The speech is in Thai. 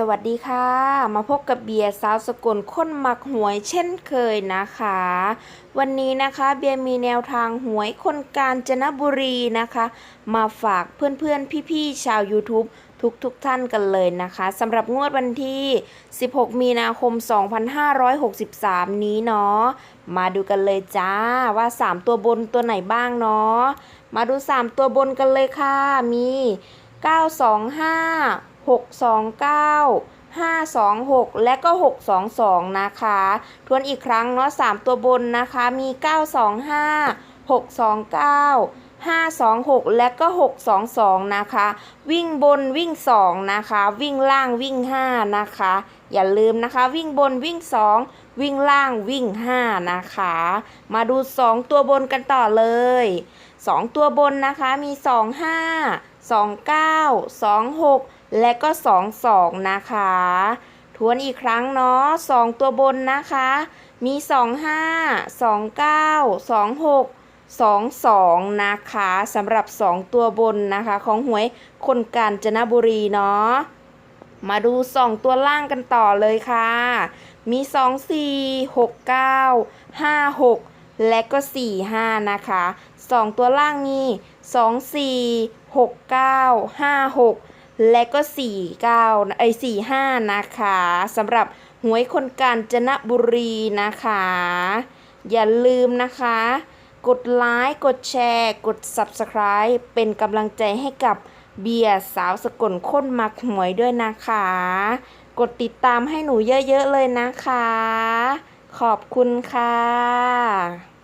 สวัสดีค่ะ มาพบกับเบียร์สาวสกลค้นหมักหวยเช่นเคยนะคะ วันนี้นะคะเบียร์มีแนวทางหวยคนกาญจนบุรีนะคะ มาฝากเพื่อนๆ พี่ๆ ชาว YouTube ทุกๆทท่านกันเลยนะคะสำหรับงวดวันที่ 16 มีนาคม 2563 นี้เนาะมาดูกันเลยจ้าว่า 3 ตัวบนตัวไหนบ้างเนาะมาดู 3 ตัวบนกันเลยค่ะมี 925 629 526 และก็ 622 นะคะ ทวนอีกครั้งเนาะ3ตัวบนนะคะมี 925 629 526 และก็ 622 นะคะ วิ่งบนวิ่ง 2 นะคะ วิ่งล่างวิ่ง 5 นะคะ อย่าลืมนะคะ วิ่งบนวิ่ง 2 วิ่งล่างวิ่ง 5 นะคะ มาดู 2 ตัวบนกันต่อเลย 2 ตัวบนนะคะมี 25 29 26 และก็ 22 นะคะ ทวนอีกครั้งเนาะ 2 ตัวบนนะคะ มี 25 29 26 22 นะคะสำหรับ 2 ตัวบนนะคะ ของหวยคนกาญจนบุรีเนาะมาดู 2 ตัวล่างกันต่อเลยค่ะ มี 2 4 6 9 5 6 และก็ 4 5 นะคะ 2 ตัวล่างมี 2 4 6 9 5 6 และก็ 4 9ไอ้4 5 นะคะสำหรับหวยคนกาญจนบุรีนะคะ อย่าลืมนะคะ กดไลค์กดแชร์ กด Subscribe เป็นกำลังใจให้กับเบียร์สาวสกลค้นมักหวยด้วยนะคะ กดติดตามให้หนูเยอะๆเลยนะคะ ขอบคุณค่ะ